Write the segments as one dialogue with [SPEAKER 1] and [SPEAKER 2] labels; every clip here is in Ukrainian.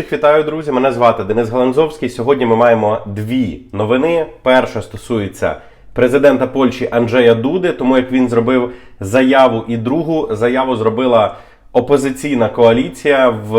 [SPEAKER 1] Всіх вітаю, друзі! Мене звати Денис Галанзовський. Сьогодні ми маємо дві новини. Перша стосується президента Польщі Анджея Дуди, тому як він зробив заяву, і другу заяву зробила опозиційна коаліція, в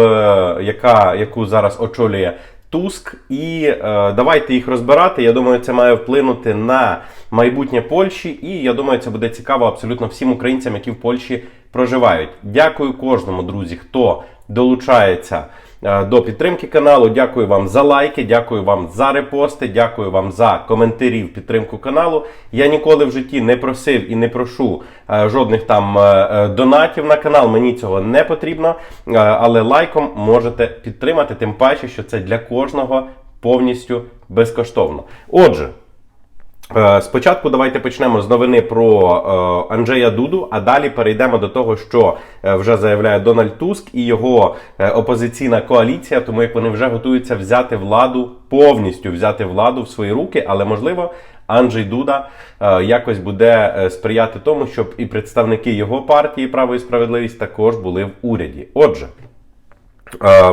[SPEAKER 1] яка, яку зараз очолює Туск. І е, давайте їх розбирати. Я думаю, це має вплинути на майбутнє Польщі, і я думаю, це буде цікаво абсолютно всім українцям, які в Польщі проживають. Дякую кожному, друзі, хто долучається до підтримки каналу. Дякую вам за лайки, дякую вам за репости, дякую вам за коментарі в підтримку каналу. Я ніколи в житті не просив і не прошу е, жодних там е, е, донатів на канал. Мені цього не потрібно. Е, але лайком можете підтримати, тим паче, що це для кожного повністю безкоштовно. Отже. Е, Спочатку давайте почнемо з новини про е, Анджея Дуду, а далі перейдемо до того, що е, вже заявляє Дональд Туск і його опозиційна коаліція, тому як вони вже готуються взяти владу повністю взяти владу в свої руки, але можливо. Анджей Дуда якось буде сприяти тому, щоб і представники його партії Право і справедливість також були в уряді. Отже,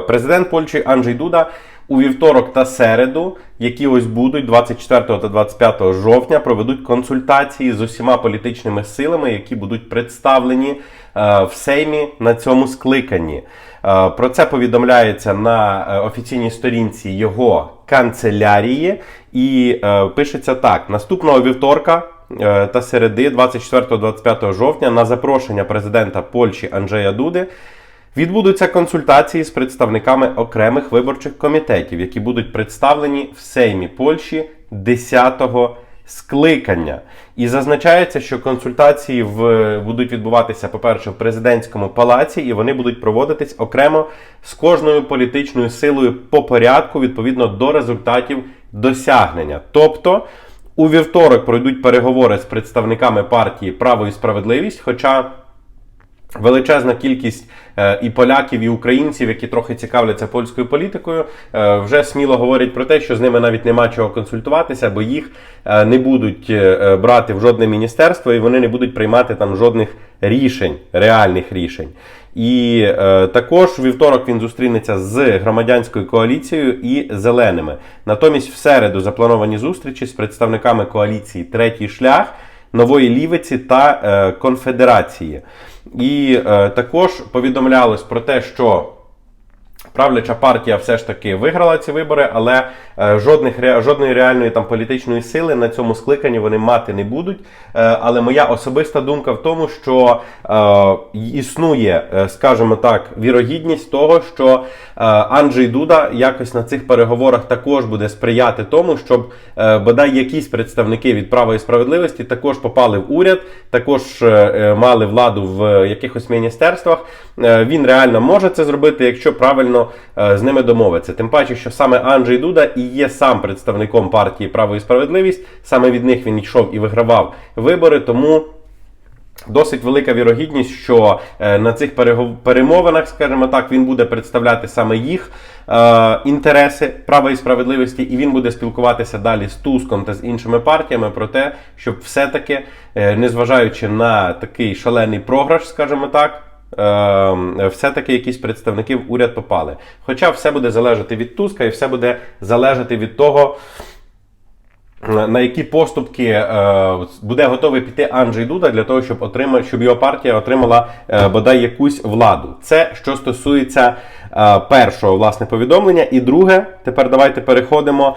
[SPEAKER 1] Президент Польщі Анджей Дуда у вівторок та середу, які ось будуть 24 та 25 жовтня, проведуть консультації з усіма політичними силами, які будуть представлені е, в Сеймі на цьому скликанні. Е, Про це повідомляється на е, офіційній сторінці його канцелярії, і пишеться так: наступного вівторка. Та середи 24-25 жовтня на запрошення президента Польщі Анджея Дуди Відбудуться консультації з представниками окремих виборчих комітетів, які будуть представлені в Сеймі Польщі 10-го скликання. І зазначається, що консультації в, будуть відбуватися, по-перше, в президентському палаці, і вони будуть проводитись окремо з кожною політичною силою по порядку відповідно до результатів досягнення. Тобто. У вівторок пройдуть переговори з представниками партії Право і справедливість. Хоча Величезна кількість е, і поляків, і українців, які трохи цікавляться польською політикою, е, вже сміло говорять про те, що з ними навіть нема чого консультуватися, бо їх е, не будуть брати в жодне міністерство, і вони не будуть приймати там жодних рішень, реальних рішень. І е, також вівторок він зустрінеться з громадянською коаліцією і зеленими. Натомість, в середу заплановані зустрічі з представниками коаліції Третій шлях, нової лівиці та е, конфедерації. І е, також повідомлялось про те, що правляча партія все ж таки виграла ці вибори, але е, жодних, жодної реальної там політичної сили на цьому скликанні вони мати не будуть. Е, але моя особиста думка в тому, що е, існує, скажімо так, вірогідність того, що Анджей Дуда якось на цих переговорах також буде сприяти тому, щоб бодай якісь представники від права і справедливості також попали в уряд, також мали владу в якихось міністерствах. Він реально може це зробити, якщо правильно е, з ними домовиться. Тим паче, що саме Анджей Дуда і є сам представником партії Право і справедливість. Саме від них він йшов і вигравав вибори. Тому Досить велика вірогідність, що е, на цих перемовинах, скажімо так, він буде представляти саме їх е, інтереси права і справедливості, і він буде спілкуватися далі з Туском та з іншими партіями про те, щоб все-таки, незважаючи на такий шалений програш, скажімо так. Е, Все-таки якісь представники в уряд попали. Хоча все буде залежати від Туска і все буде залежати від того, на які поступки е, буде готовий піти Анджей Дуда для того, щоб отримати, щоб його партія отримала е, бодай якусь владу. Це що стосується е, першого власне повідомлення. І друге, тепер давайте переходимо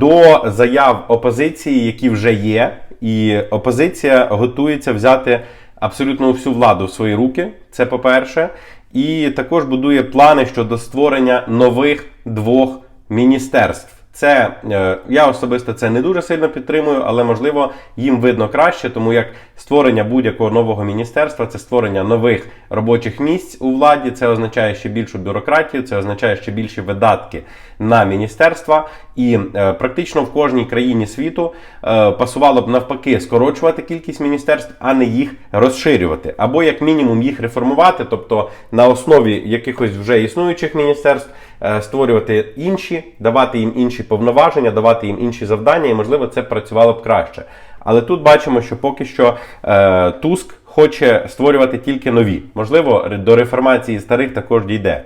[SPEAKER 1] до заяв опозиції, які вже є. І опозиція готується взяти абсолютно всю владу в свої руки. Це по-перше, і також будує плани щодо створення нових двох міністерств. Це е, я особисто це не дуже сильно підтримую, але можливо їм видно краще, тому як створення будь-якого нового міністерства це створення нових робочих місць у владі. Це означає ще більшу бюрократію, це означає ще більші видатки на міністерства. І е, практично в кожній країні світу е, пасувало б навпаки скорочувати кількість міністерств, а не їх розширювати, або як мінімум їх реформувати, тобто на основі якихось вже існуючих міністерств створювати інші, давати їм інші повноваження, давати їм інші завдання, і можливо це працювало б краще. Але тут бачимо, що поки що е, Туск хоче створювати тільки нові. Можливо, до реформації старих також дійде.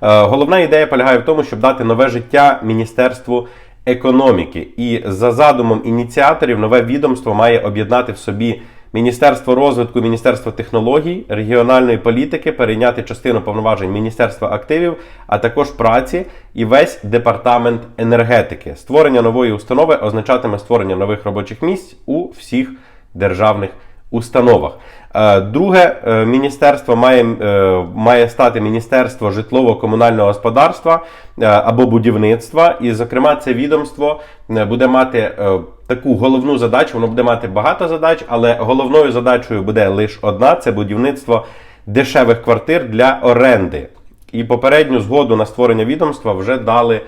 [SPEAKER 1] Головна ідея полягає в тому, щоб дати нове життя Міністерству економіки. І за задумом ініціаторів, нове відомство має об'єднати в собі Міністерство розвитку, Міністерство технологій, регіональної політики, перейняти частину повноважень Міністерства активів, а також праці і весь департамент енергетики. Створення нової установи означатиме створення нових робочих місць у всіх державних установах. Е, Друге е, міністерство має, е, має стати Міністерство житлово-комунального господарства або будівництва. І, зокрема, це відомство буде мати таку головну задачу. Воно буде мати багато задач, але головною задачею буде лише одна: це будівництво дешевих квартир для оренди. І попередню згоду на створення відомства вже дали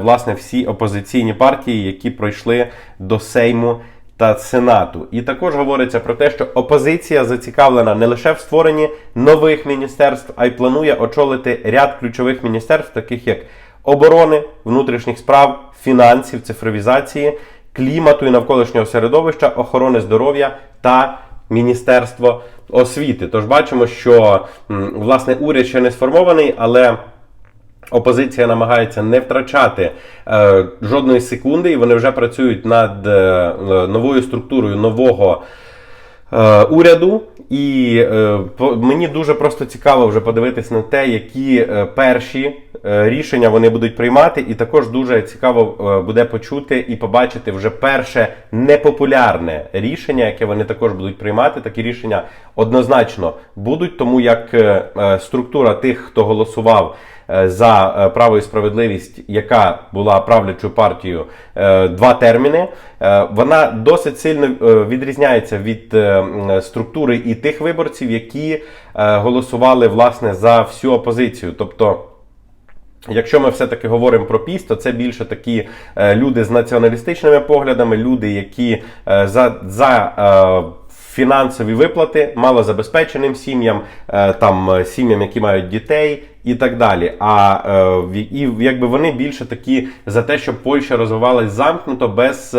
[SPEAKER 1] власне всі опозиційні партії, які пройшли до Сейму та Сенату. І також говориться про те, що опозиція зацікавлена не лише в створенні нових міністерств, а й планує очолити ряд ключових міністерств, таких як оборони, внутрішніх справ, фінансів, цифровізації, клімату і навколишнього середовища, охорони здоров'я та Міністерство освіти. Тож бачимо, що власне уряд ще не сформований, але опозиція намагається не втрачати е, жодної секунди, і вони вже працюють над е, новою структурою нового. е, Уряду, і е, по- мені дуже просто цікаво вже подивитись на те, які е, перші рішення вони будуть приймати, і також дуже цікаво е, буде почути і побачити вже перше непопулярне рішення, яке вони також будуть приймати. Такі рішення однозначно будуть, тому як е, е, структура тих, хто голосував е, за е, право і справедливість, яка була правлячою партією е, два терміни, е, вона досить сильно е, відрізняється від е, структури і тих виборців, які е, голосували власне за всю опозицію. Тобто. Якщо ми все-таки говоримо про піс, то це більше такі е, люди з націоналістичними поглядами, люди, які е, за, за е, фінансові виплати малозабезпеченим сім'ям, там сім'ям, які мають дітей. І так далі. А і якби вони більше такі за те, щоб Польща розвивалась замкнуто без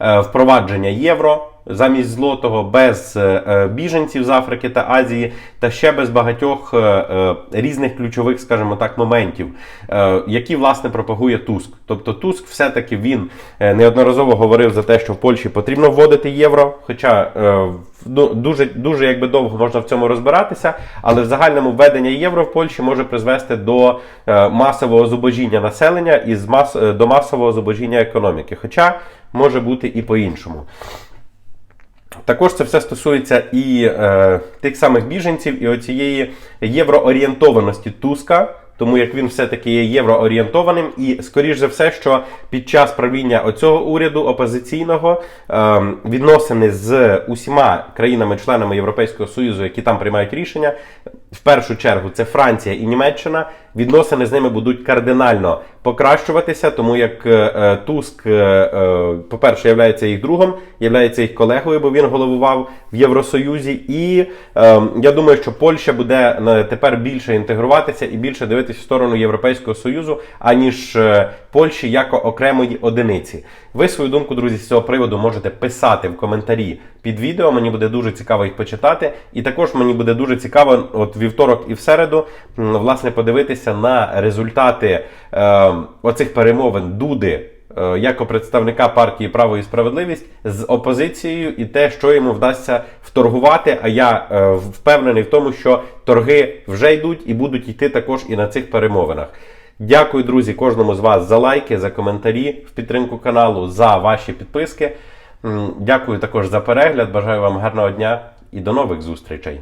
[SPEAKER 1] впровадження євро замість злотого, без е, е, біженців з Африки та Азії, та ще без багатьох е, різних ключових, скажімо так, моментів, які власне пропагує Туск. Тобто Туск все-таки він неодноразово говорив за те, що в Польщі потрібно вводити євро, хоча ну, дуже, дуже якби довго можна в цьому розбиратися, але в загальному введення євро в Польщі може призвести до масового зубожіння населення і до масового зубожіння економіки. Хоча може бути і по-іншому. Також це все стосується і е, тих самих біженців, і оцієї євроорієнтованості Туска, тому як він все-таки є євроорієнтованим, і скоріш за все, що під час правління оцього уряду опозиційного ем, відносини з усіма країнами-членами Європейського Союзу, які там приймають рішення, в першу чергу це Франція і Німеччина. Відносини з ними будуть кардинально покращуватися, тому як е, е, Туск, е, е, по-перше, являється їх другом, являється їх колегою, бо він головував в Євросоюзі. І е, я думаю, що Польща буде е, тепер більше інтегруватися і більше дивитися в сторону Європейського Союзу, аніж Польщі як окремої одиниці. Ви свою думку, друзі, з цього приводу можете писати в коментарі під відео. Мені буде дуже цікаво їх почитати. І також мені буде дуже цікаво, от вівторок і в середу, власне, подивитися на результати е, оцих перемовин Дуди. е, Як представника партії Право і справедливість з опозицією і те, що йому вдасться вторгувати. А я е, впевнений в тому, що торги вже йдуть і будуть йти також і на цих перемовинах. Дякую, друзі, кожному з вас за лайки, за коментарі в підтримку каналу, за ваші підписки. Дякую також за перегляд. Бажаю вам гарного дня і до нових зустрічей.